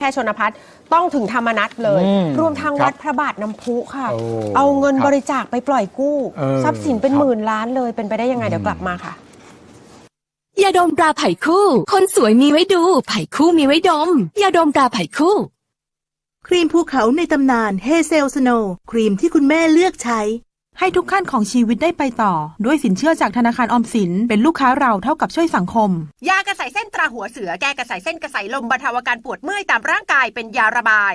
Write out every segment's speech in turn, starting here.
แค่ชนพัฒน์ต้องถึงธรรมนัตเลยอืมรวมทางครับวัดพระบาทน้ำพุค่ะ โอ้เอาเงินครับบริจาคไปปล่อยกู้ เออทรัพย์สินเป็นครับ หมื่นล้านเลยเป็นไปได้ยังไงเดี๋ยวกลับมาค่ะ ยาดมตราไผ่คู่ คนสวยมีไว้ดู ไผ่คู่มีไว้ดม ยาดมตราไผ่คู่ ครีมภูเขาในตำนานเฮเซลสโนครีมที่คุณแม่เลือกใช้ ให้ทุกขั้นของชีวิตได้ไปต่อ ด้วยสินเชื่อจากธนาคารออมสิน เป็นลูกค้าเราเท่ากับช่วยสังคม ยากระใสเส้นตราหัวเสือแก้กระใสเส้นกระใสลมบรรเทาอาการปวดเมื่อยตามร่างกายเป็นยาระบาย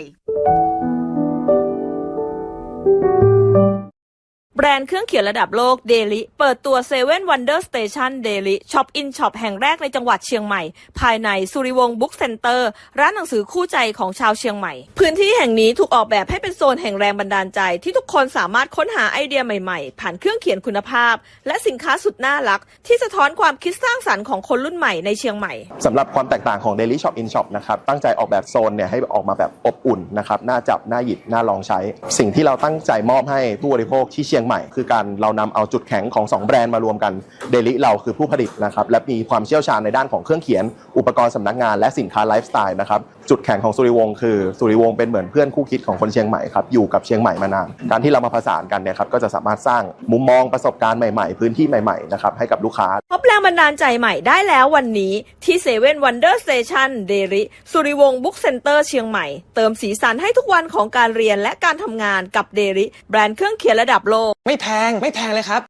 รนด์เครื่องเขียนระดับโลกเดลิเปิดตัว7 Wonder Station Daily Shop in Shop แห่งแรกในจังหวัดเชียงใหม่ ภายในสุริวงศ์บุ๊กเซ็นเตอร์ร้านหนังสือคู่ใจของชาวเชียงใหม่ พื้นที่แห่งนี้ถูกออกแบบให้เป็นโซนแห่งแรงบันดาลใจ ที่ทุกคนสามารถค้นหาไอเดียใหม่ๆ ผ่านเครื่องเขียนคุณภาพ และสินค้าสุดน่ารัก ที่สะท้อนความคิดสร้างสรรค์ของคนรุ่นใหม่ในเชียงใหม่สำหรับความแตกต่างของ Daily Shop in Shop นะครับตั้งใจออกแบบโซนเนี่ยให้ออกมาแบบอบอุ่นนะครับน่าจับน่าหยิบน่าลองใช้ สิ่งที่เราตั้งใจมอบให้ผู้บริโภคที่เชียงใหม่คือการเรานำเอาจุดแข็งของ 2 แบรนด์มารวมกันเดลิเราคือผู้ผลิตนะครับและมีความเชี่ยวชาญในด้านของเครื่องเขียน อุปกรณ์สำนักงานและสินค้าไลฟ์สไตล์นะครับ จุดแข็งของสุริวงศ์คือสุริวงศ์เป็นเหมือนเพื่อนคู่คิดของคนเชียงใหม่ครับอยู่กับเชียงใหม่มานานการที่เรามาผสานกันเนี่ยครับก็จะสามารถสร้างมุมมองประสบการณ์ใหม่ๆ พื้นที่ใหม่ๆนะครับให้กับลูกค้าพบแรงบันดาลใจใหม่ได้แล้ววันนี้ที่เซเว่นวันเดอร์สเตชันเดริสุริวงศ์บุ๊กเซ็นเตอร์เชียงใหม่ เติมสีสันให้ทุกวันของการเรียนและการทำงานกับเดริแบรนด์เครื่องเขียนระดับโลก ไม่แพงไม่แพงเลยครับ